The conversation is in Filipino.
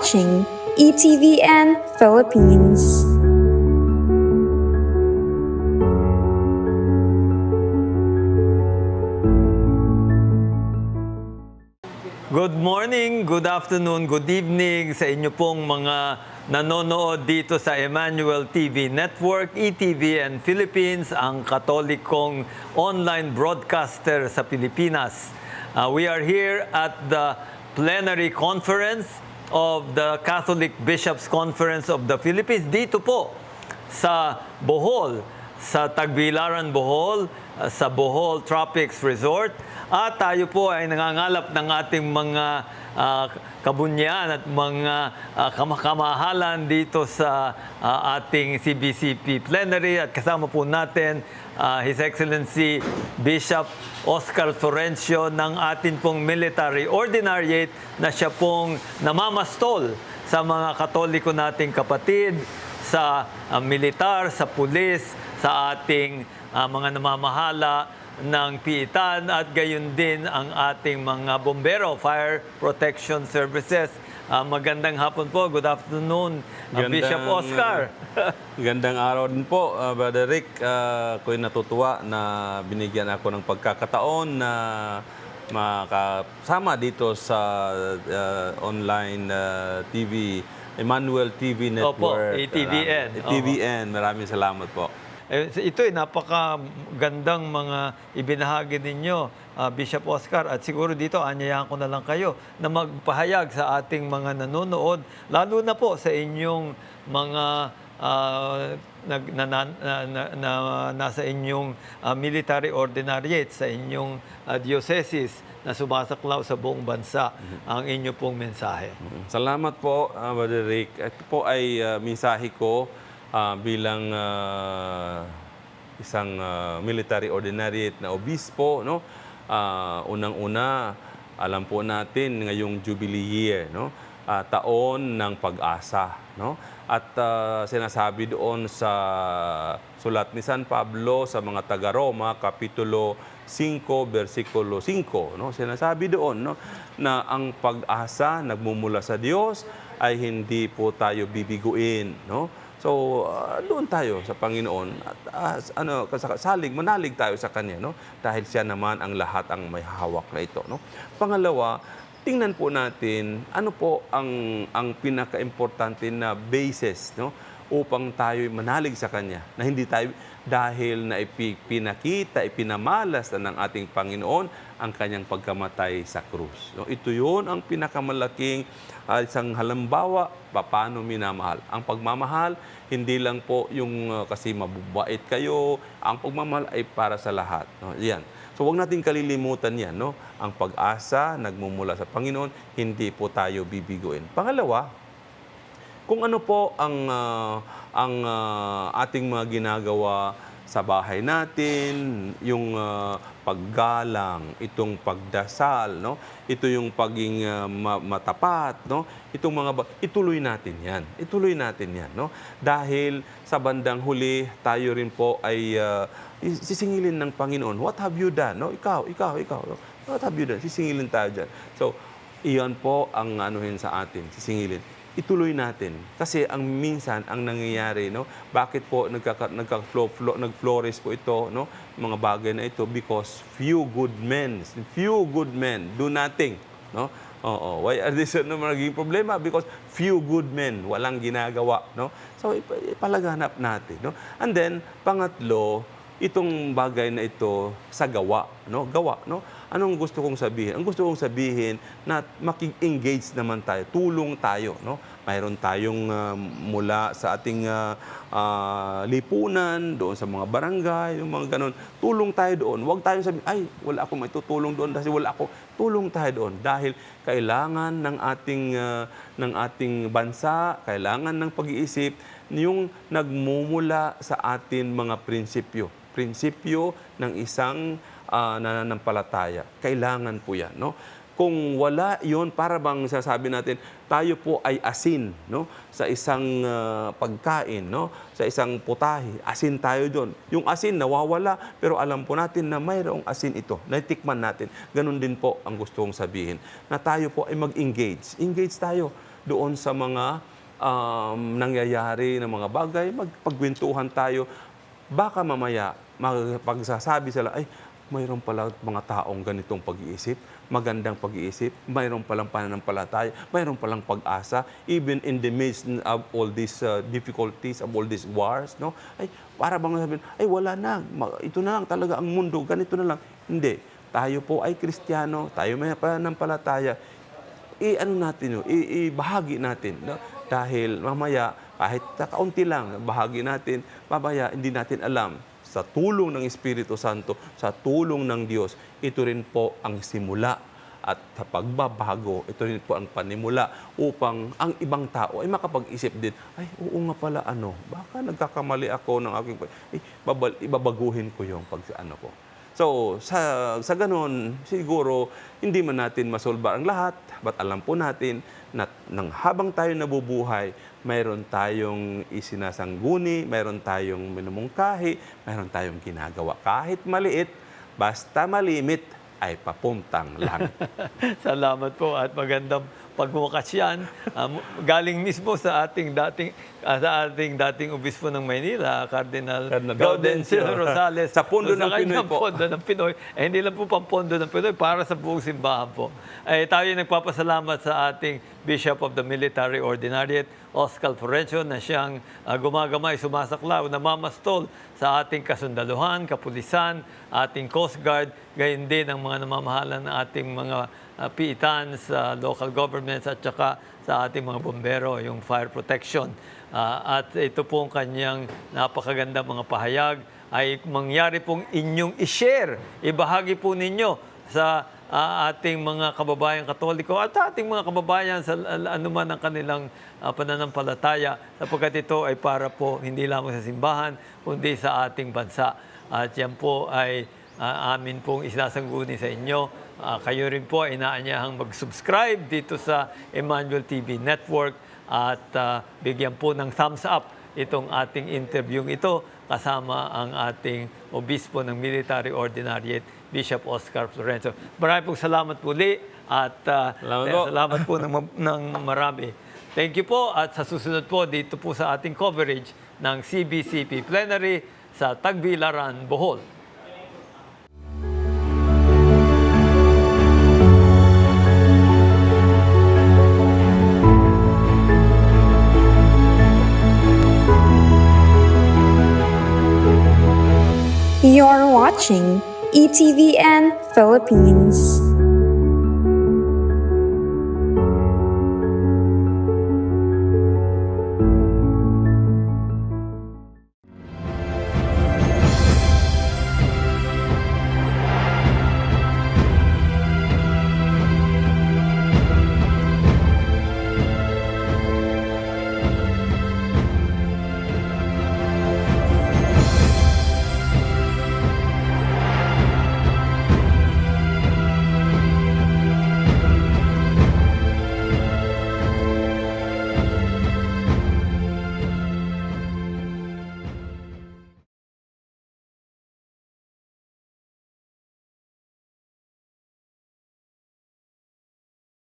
watching ETVN Philippines. Good morning, good afternoon, good evening sa inyo pong mga nanonood dito sa Emmanuel TV Network, ETVN Philippines, ang katolikong online broadcaster sa Pilipinas. Uh, we are here at the plenary conference of the Catholic Bishops Conference of the Philippines dito po sa Bohol, sa Tagbilaran, Bohol, uh, sa Bohol Tropics Resort. At tayo po ay nangangalap ng ating mga uh, kabunyan at mga uh, kamakamahalan dito sa uh, ating CBCP plenary. At kasama po natin uh, His Excellency Bishop Oscar Florencio ng atin pong military ordinariate na siya pong namamastol sa mga katoliko nating kapatid, sa uh, militar, sa pulis, sa ating uh, mga namamahala ng piitan at gayon din ang ating mga bombero, fire protection services. Uh, magandang hapon po. Good afternoon, uh, Bishop Gandang, Oscar. uh, gandang araw din po, uh, Brother Rick. Uh, ako'y natutuwa na binigyan ako ng pagkakataon na makasama dito sa uh, online uh, TV, Emmanuel TV Opo, Network. ATVN. Marami- ATVN. Maraming salamat po. Eh, ito ay napakagandang mga ibinahagi ninyo, ah, Bishop Oscar. At siguro dito, anyayahan ko na lang kayo na magpahayag sa ating mga nanonood, lalo na po sa inyong mga ah, nag, na, na, na- na- na- nasa inyong ah, military ordinariate, sa inyong ah, diocese na sumasaklaw sa buong bansa ang inyo pong mensahe. Salamat po, uh, Brother Rick. Ito po ay uh, mensahe ko uh, bilang uh, isang uh, military ordinariate na obispo. No? Uh, Unang-una, alam po natin ngayong Jubilee year, no? Uh, taon ng pag-asa. No? At uh, sinasabi doon sa sulat ni San Pablo sa mga taga-Roma, Kapitulo 5, versikulo 5, no? Sinasabi doon, no, na ang pag-asa nagmumula sa Diyos ay hindi po tayo bibiguin, no? So, ah, doon tayo sa Panginoon at ah, ano, salig, manalig tayo sa Kanya, no? Dahil siya naman ang lahat ang may hawak na ito, no? Pangalawa, tingnan po natin ano po ang ang pinaka-importante na basis, no? Upang tayo manalig sa Kanya. Na hindi tayo, dahil na ipi- pinakita, ipinamalas na ng ating Panginoon ang Kanyang pagkamatay sa krus. No, ito yun ang pinakamalaking ah, isang halimbawa paano minamahal. Ang pagmamahal, hindi lang po yung ah, kasi mabubait kayo. Ang pagmamahal ay para sa lahat. No, yan. So huwag natin kalilimutan yan. No? Ang pag-asa, nagmumula sa Panginoon, hindi po tayo bibiguin. Pangalawa, kung ano po ang ah, ang ah, ating mga ginagawa sa bahay natin, yung ah, paggalang, itong pagdasal, no? Ito yung paging ma- matapat, no? Itong mga ba- ituloy natin 'yan. Ituloy natin 'yan, no? Dahil sa bandang huli, tayo rin po ay ah, sisingilin ng Panginoon. What have you done? No? Ikaw, ikaw, ikaw. No? What have you done? Sisingilin tayo diyan. So, iyon po ang anuhin sa atin, sisingilin. Ituloy natin. Kasi ang minsan, ang nangyayari, no? Bakit po nagkaka, nagka-flow, flow, nag-flourish po ito, no? Mga bagay na ito because few good men, few good men do nothing, no? Oo. Why are this ano magiging problema? Because few good men, walang ginagawa, no? So, ipa- ipalaganap natin, no? And then, pangatlo, itong bagay na ito sa gawa, no? Gawa, no? Anong gusto kong sabihin? Ang gusto kong sabihin na maki-engage naman tayo, tulong tayo, no? Mayroon tayong ah, mula sa ating ah, ah, lipunan, doon sa mga barangay, yung mga ganun. Tulong tayo doon. Huwag tayong sabihin, ay, wala akong may tutulong doon kasi wala ako. Tulong tayo doon dahil kailangan ng ating ah, ng ating bansa, kailangan ng pag-iisip yung nagmumula sa atin mga prinsipyo. Prinsipyo ng isang ah, nananampalataya. Kailangan po yan. No? Kung wala yon para bang sasabi natin, tayo po ay asin no? sa isang ah, pagkain, no? sa isang putahe. Asin tayo doon. Yung asin nawawala, pero alam po natin na mayroong asin ito. Naitikman natin. Ganon din po ang gusto kong sabihin. Na tayo po ay mag-engage. Engage tayo doon sa mga um, nangyayari ng mga bagay, magpagkwentuhan tayo. Baka mamaya, magpagsasabi sila, ay, mayroon pala mga taong ganitong pag-iisip, magandang pag-iisip, mayroon palang pananampalataya, mayroon palang pag-asa, even in the midst of all these uh, difficulties, of all these wars, no? Ay, para bang sabihin, ay wala na, ito na lang talaga ang mundo, ganito na lang. Hindi. Tayo po ay Kristiyano, tayo may pananampalataya, i-ano natin i- ibahagi natin. No? Dahil mamaya, kahit kaunti lang, bahagi natin, mamaya hindi natin alam. Sa tulong ng Espiritu Santo, sa tulong ng Diyos, ito rin po ang simula at sa pagbabago, ito rin po ang panimula upang ang ibang tao ay makapag-isip din, ay, oo nga pala, ano, baka nagkakamali ako ng aking, eh, babal, ibabaguhin ko yung pag, ano ko. So, sa, sa ganun, siguro, hindi man natin masolba ang lahat, but alam po natin na nang habang tayo nabubuhay, mayroon tayong isinasangguni, mayroon tayong minumungkahi, mayroon tayong ginagawa. Kahit maliit, basta malimit, ay papuntang langit. Salamat po at magandang pagbukas yan. Um, galing mismo sa ating dating ah, sa ating dating obispo ng Maynila, Cardinal Cardinal Gaudencio. Rosales. Sa pondo ng Pinoy po. pondo ng Pinoy. Eh, hindi lang po pampondo ng Pinoy, para sa buong simbahan po. Eh, tayo nagpapasalamat sa ating Bishop of the Military Ordinariate, Oscar Florencio, na siyang ah, gumagamay, sumasaklaw, namamastol sa ating kasundaluhan, kapulisan, ating Coast Guard, gayon din ang mga namamahalan ng ating mga uh, piitan sa local governments at saka sa ating mga bombero, yung fire protection. Ah, at ito pong kanyang napakaganda mga pahayag ay mangyari pong inyong i-share, ibahagi po ninyo sa ah, ating mga kababayan katoliko at ating mga kababayan sa anuman ang kanilang ah, pananampalataya sapagkat ito ay para po hindi lamang sa simbahan kundi sa ating bansa. At yan po ay ah, amin pong isasangguni sa inyo. Ah, kayo rin po ay inaanyahang mag-subscribe dito sa Emmanuel TV Network at ah, bigyan po ng thumbs up itong ating interview ito kasama ang ating obispo ng Military Ordinariate, Bishop Oscar Florenzo. Marami pong salamat muli at ah, Salamat po. salamat po ng, ng marami. Thank you po at sa susunod po dito po sa ating coverage ng CBCP Plenary sa Tagbilaran, Bohol. You're watching ETVN Philippines.